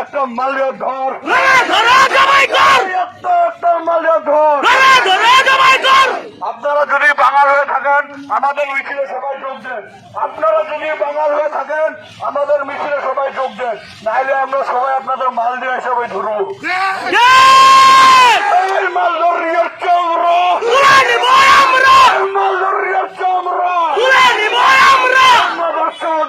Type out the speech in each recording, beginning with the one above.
একটা মালিয়া ধর ধরা জামাই ধর একটা একটা মালিয়া ধর ধরা আমাদের মিছিলে সবাই যোগ দেন। আপনারা যদি বাঙাল হয়ে থাকেন আমাদের মিছিলে সবাই যোগ দেন। নাহলে আমরা সবাই আপনাদের মাল দিয়ে হিসাবে ধরবো। মাল ধরিয়ে চৌরা মাল ধরিয়ে চৌরা মাদার চোদ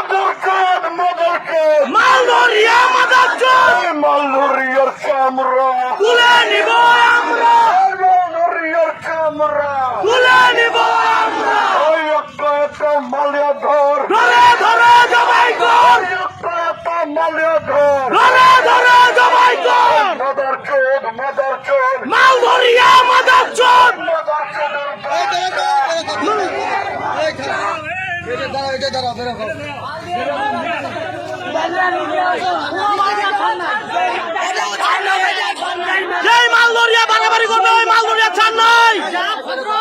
আমরা তুলে নিব আমরা নরিয়ার কামরা তুলে নিব আমরা ওই একটা মালিয়া ধর ধরে ধরে জবাই কর মালিয়া ধর ধরে ধরে জবাই কর মাদার চোদ মাল ধরিয়া মাদার চোদ মাদার দাঁড়া দাঁড়া দাঁড়া যেই মাল দরিয়া বাড়াবাড়ি করবে ওই মাল দরিয়া ছাড় নাই। বন্ধু